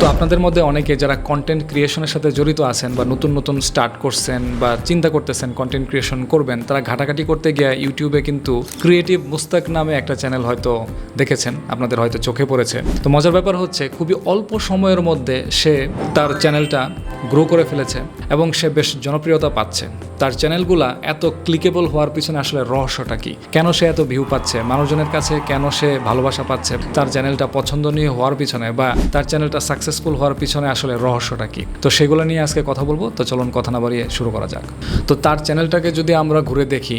তো আপনাদের মধ্যে অনেকে যারা কন্টেন্ট ক্রিয়েশনের সাথে জড়িত আছেন বা নতুন নতুন স্টার্ট করছেন বা চিন্তা করতেছেন কন্টেন্ট ক্রিয়েশন করবেন, তারা ঘাটাঘাটি করতে গিয়ে ইউটিউবে কিন্তু ক্রিয়েটিভ মুস্তাক নামে একটা চ্যানেল হয়তো দেখেছেন, আপনাদের হয়তো চোখে পড়েছে। তো মজার ব্যাপার হচ্ছে, খুবই অল্প সময়ের মধ্যে সে তার চ্যানেলটা গ্রো করে ফেলেছে এবং সে বেশ জনপ্রিয়তা পাচ্ছে। তার চ্যানেলগুলা এত ক্লিকেবল হওয়ার পিছনে আসলে রহস্যটা কি? কেন সে এত ভিউ পাচ্ছে? মানুষজনের কাছে কেন সে ভালোবাসা পাচ্ছে? তার চ্যানেলটা পছন্দনীয় হওয়ার পিছনে বা তার চ্যানেলটা সাকসেসফুল হওয়ার পিছনে আসলে রহস্যটা কি? তো সেগুলো নিয়ে আজকে কথা বলব। তো চলুন কথা না বাড়িয়ে শুরু করা যাক। তো তার চ্যানেলটাকে যদি আমরা ঘুরে দেখি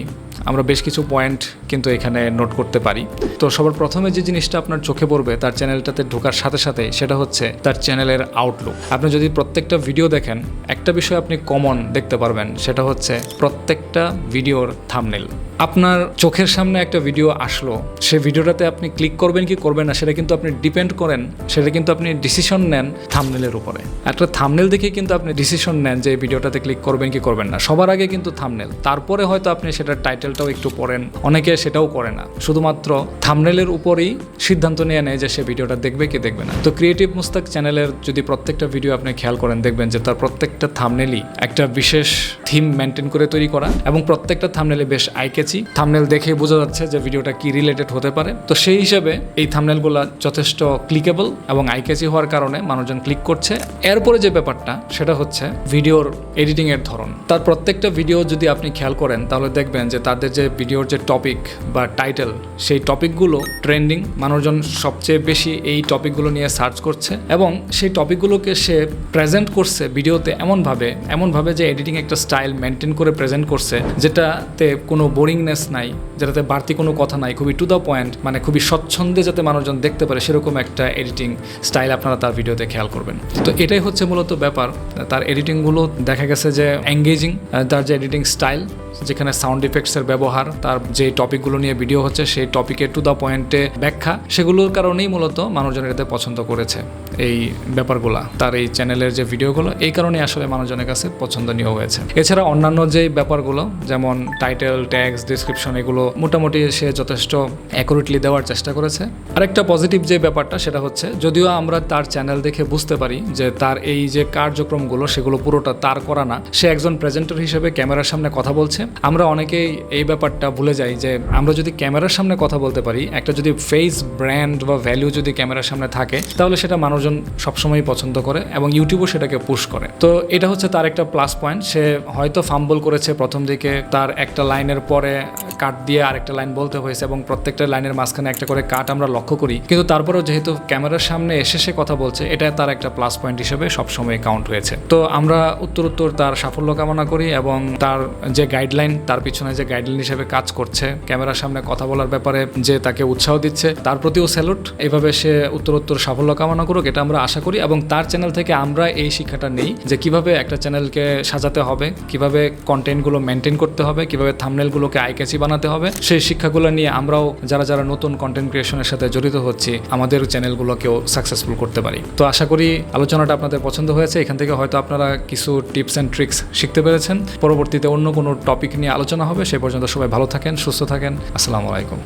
আমরা বেশ কিছু পয়েন্ট কিন্তু এখানে নোট করতে পারি। তো সবার প্রথমে যে জিনিসটা আপনার চোখে পড়বে তার চ্যানেলটাতে ঢোকার সাথে সাথে সেটা হচ্ছে তার চ্যানেলের আউটলুক আপনি যদি প্রত্যেকটা ভিডিও দেখেন, একটা বিষয় আপনি কমন দেখতে পারবেন, সেটা হচ্ছে প্রত্যেকটা ভিডিওর থামনেল আপনার চোখের সামনে একটা ভিডিও আসলো, সে ভিডিওটাতে আপনি ক্লিক করবেন কি করবেন না, সেটা কিন্তু আপনি ডিপেন্ড করেন, সেটা কিন্তু আপনি ডিসিশন নেন থামনেলের উপরে। একটা থামনেল দেখে কিন্তু আপনি ডিসিশন নেন যে ভিডিওটাতে ক্লিক করবেন কি করবেন না। সবার আগে কিন্তু থামনেল তারপরে হয়তো আপনি সেটার টাইটেলটাও একটু পড়েন। অনেকে সেটাও করে না। শুধুমাত্র থামনেলের উপরেই সিদ্ধান্ত নিয়ে নেয় যে সে ভিডিওটা দেখবে কি দেখবে না। তো ক্রিয়েটিভ মুস্তাক চ্যানেলের যদি প্রত্যেকটা ভিডিও আপনি খেয়াল করেন, দেখবেন যে তার প্রত্যেকটা থামনেলই একটা বিশেষ থিম মেনটেন করে তৈরি করা এবং প্রত্যেকটা থামনেলে বেশ আইকেচি থামনেল দেখে বোঝা যাচ্ছে যে ভিডিওটা কি রিলেটেড হতে পারে। তো সেই হিসাবে এই থামনেলগুলো যথেষ্ট ক্লিকেবল এবং আইকেচি হওয়ার কারণে মানুষজন ক্লিক করছে। এরপরে যে ব্যাপারটা, সেটা হচ্ছে ভিডিওর এডিটিং এর ধরন। তার প্রত্যেকটা ভিডিও যদি আপনি খেয়াল করেন, তাহলে দেখবেন যে তাদের যে ভিডিওর যে টপিক বা টাইটেল, সেই টপিকগুলো ট্রেন্ডিং। মানুষজন সবচেয়ে বেশি এই টপিকগুলো নিয়ে সার্চ করছে এবং সেই টপিকগুলোকে সে প্রেজেন্ট করছে ভিডিওতে এমনভাবে এমনভাবে যে এডিটিং একটা স্টাইল মেনটেন করে প্রেজেন্ট করছে, যেটাতে কোনো বোরিংনেস নাই, যেটাতে বাড়তি কোনো কথা নাই, খুবই টু দ্য পয়েন্ট মানে খুবই স্বচ্ছন্দে যাতে মানুষজন দেখতে পারে সেরকম একটা এডিটিং স্টাইল আপনারা তার ভিডিওতে খেয়াল করবেন। তো এটাই হচ্ছে মূলত ব্যাপার, তার এডিটিংগুলো দেখা গেছে যে এঙ্গেজিং তার যে এডিটিং স্টাইল যেখানে সাউন্ড ইফেক্টসের ব্যবহার, তার যে টপিকগুলো নিয়ে ভিডিও হচ্ছে, সেই টপিকের টু দ্য পয়েন্টে ব্যাখ্যা, সেগুলোর কারণেই মূলত মানুষজন এটাতে পছন্দ করেছে এই ব্যাপারগুলা, তার এই চ্যানেলের যে ভিডিওগুলো এই কারণে আসলে মানুষজনের কাছে পছন্দনীয় হয়েছে। এছাড়া অন্যান্য যে ব্যাপারগুলো, যেমন টাইটেল ট্যাক্স ডিসক্রিপশন এগুলো মোটামুটি সে যথেষ্ট অ্যাকুরেটলি দেওয়ার চেষ্টা করেছে। আরেকটা পজিটিভ যে ব্যাপারটা, সেটা হচ্ছে, যদিও আমরা তার চ্যানেল দেখে বুঝতে পারি যে তার এই যে কার্যক্রমগুলো, সেগুলো পুরোটা তার করা না, সে একজন প্রেজেন্টার হিসেবে ক্যামেরার সামনে কথা বলছে আমরা অনেকেই এই ব্যাপারটা ভুলে যাই যে আমরা যদি ক্যামেরার সামনে কথা বলতে পারি, একটা যদি ফেস ব্র্যান্ড বা ভ্যালু যদি ক্যামেরার সামনে থাকে, তাহলে সেটা মানুষজন সবসময়ই পছন্দ করে এবং ইউটিউবও সেটাকে পুশ করে। তো এটা হচ্ছে তার একটা প্লাস পয়েন্ট সে হয়তো ফাম্বল করেছে প্রথম দিকে, তার একটা লাইনের পরে কাট দিয়ে আরেকটা লাইন বলতে হয়েছে এবং প্রত্যেকটা লাইনের মাঝখানে একটা করে কাট আমরা লক্ষ্য করি। কিন্তু তারপরেও যেহেতু ক্যামেরার সামনে এসে সে কথা বলছে, এটা তার একটা প্লাস পয়েন্ট হিসেবে সবসময় কাউন্ট হয়েছে। তো আমরা উত্তর উত্তর তার সাফল্য কামনা করি এবং তার যে গাইডলাইন তার পিছনে যে গাইডলাইন হিসেবে কাজ করছে, ক্যামেরার সামনে কথা বলার ব্যাপারে যে তাকে উৎসাহ দিচ্ছে, তার প্রতিও স্যালুট এভাবে সে উত্তর উত্তর সাফল্য কামনা করুক, এটা আমরা আশা করি এবং তার চ্যানেল থেকে আমরা এই শিক্ষাটা নেই যে কীভাবে একটা চ্যানেলকে সাজাতে হবে, কীভাবে কন্টেন্টগুলো মেনটেন করতে হবে, কীভাবে থামনেলগুলোকে আইক্যাচি বানাতে হবে। সেই শিক্ষাগুলো নিয়ে আমরাও যারা যারা নতুন কন্টেন্ট ক্রিয়েশনের সাথে জড়িত হচ্ছি, আমাদের চ্যানেলগুলোকেও সাকসেসফুল করতে পারি। তো আশা করি আলোচনাটা আপনাদের পছন্দ হয়েছে। এখান থেকে হয়তো আপনারা কিছু টিপস অ্যান্ড ট্রিক্স শিখতে পেরেছেন। পরবর্তীতে অন্য কোনো টপিক নিয়ে আলোচনা হবে। সে পর্যন্ত সবাই ভালো থাকেন, সুস্থ থাকেন। আসসালামু আলাইকুম।